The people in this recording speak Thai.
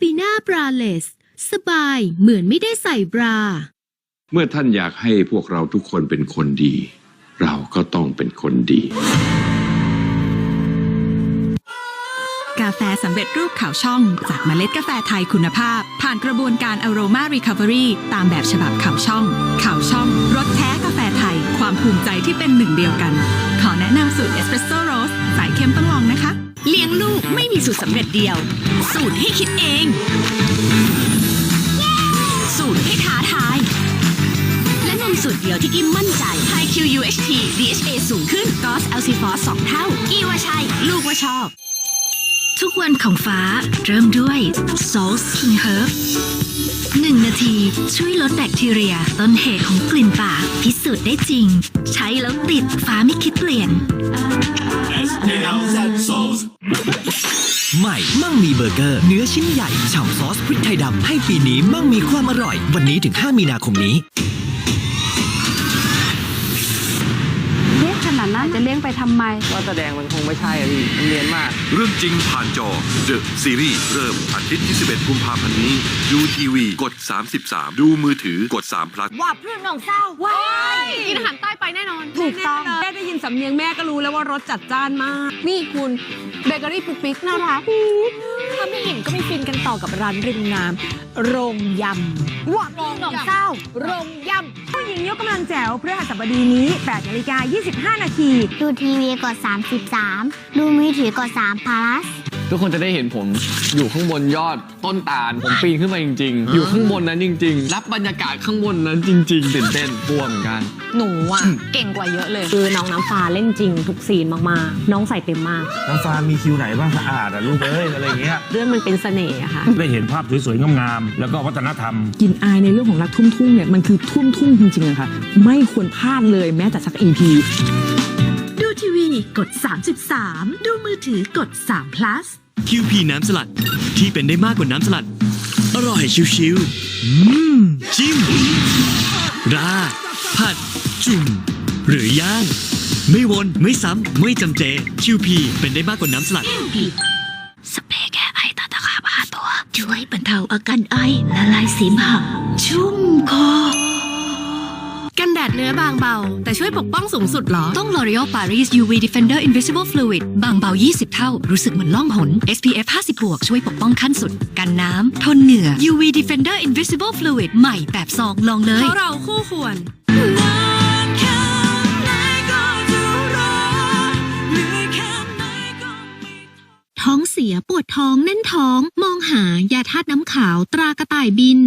บีนาบราเลส สบายเหมือนไม่ได้ใส่บรา เมื่อท่านอยากให้พวกเราทุกคนเป็นคนดี เราก็ต้องเป็นคนดี กาแฟสำเร็จรูปขาวช่อง จากเมล็ดกาแฟไทยคุณภาพ ผ่านกระบวนการ Aroma Recovery ตามแบบฉบับขาวช่องขาวช่องรสแท้กาแฟไทย ความภูมิใจที่เป็นหนึ่งเดียวกัน ขอแนะนำสูตรเอสเปรสโซ่โรส ม่มีสูตรสำเร็จเดียว สูตรให้คิดเอง สูตรให้ท้าทาย และนมสูตรเดียวที่กิมมั่นใจ High Q UHT DHA สูงขึ้น GOS LC f o s 2เท่า กี่ว่าใช่ ลูกว่าชอบ ทุกวันของฟ้าเริ่มด้วย Salt King Herb หนึ่งนาทีช่วยลดแบคทีเรีย ต้นเหตุของกลิ่นปากพิสูจน์ได้จริง ใช้แล้วติดฟ้าไม่คิดเปลี่ยน ใหม่มั่งมีเบอร์เกอร์ เนื้อชิ้นใหญ่ฉ่ำซอสพริกไทยดำให้ปีนี้มั่งมีความอร่อย วันนี้ถึง 5 มีนาคมนี้ เรียกขนาดนั้นจะเลี้ยงไปทำไม ว่าแสดงมันคงไม่ใช่อะพี่มันเรียนมาก เรื่องจริงผ่านจอ The Series เริ่มอาทิตย์ที่ 11 กุมภาพันธ์นี้ ดูทีวีกด 33 ดูมือถือกด3 plus ว่าเพื่อนน้องเศร้าว้ายกินอาหารใต้ไปแน่นอน ถูกต้อง แม่ได้ยินสำเนียงแม่ก็รู้แล้วว่ารสจัดจ้านมาก นี่คุณเบเกอรี่ปุ๊กปิ๊กน่ารักถ้าไม่เห็นก็ไม่ฟินกันต่อกับร้านริมน้ำโรงยำว่าเพื่อนน้องเศร้าโรงยำผู้หญิงยกกำลังแจ๋วเพื่อหัสบดีนี้8นาฬิกา25 นาที ดูทีวีกด 33 ดูมือถือกด3 plus ทุกคนจะได้เห็นผมอยู่ข้างบนยอดต้นตาล ผมปีนขึ้นมาจริง ๆ อยู่ข้างบนนั้นจริง ๆ รับบรรยากาศข้างบนนั้นจริงๆตื่นเต้นกลัวเหมือนกัน หนูอะ เก่งกว่าเยอะเลย คือน้องน้ำฟ้าเล่นจริง ทุกซีนมากๆ น้องใส่เต็มมาก น้ำฟ้ามีคิวไหนบ้างสะอาดอะลูกเอ้ยอะไรเงี้ย เรื่องมันเป็นเสน่ห์อะค่ะ ได้เห็นภาพสวยๆงามๆแล้วก็วัฒนธรรมกินอายในเรื่องของรักทุ่มทุ่งเนี่ยมันคือทุ่มทุ่งจริงๆอะค่ะ ไม่ควรพลาดเลยแม้แต่สัก EP ดูทีวีกด 33 ดูมือถือกด3 plus QP น้ำสลัดที่เป็นได้มากกว่าน้ำสลัด อร่อยชิวๆจิ้ม ราดผัด จุ่ม หรือย่าง ไม่วนไม่ซ้ำ ไม่จำเจ QP เป็นได้มากกว่าน้ำสลัด สเปรย์แก้ไอตาตะขาบหาตัว ช่วยบรรเทาอาการไอละลายเสมหะชุ่มคอ กันแดดเนื้อบางเบา แต่ช่วยปกป้องสูงสุดหรอ ต้อง L'Oreal Paris UV Defender Invisible Fluid บางเบา 20 เท่า รู้สึกเหมือนล่องหน SPF 50บวกช่วยปกป้องขั้นสุด กันน้ำ ทนเหงื่อ UV Defender Invisible Fluid ใหม่แบบซองลองเลยเพราะเราคู่ควรท้องเสียปวดท้องแน่นท้อง มองหายาธาตุน้ำขาวตรากระต่ายบิน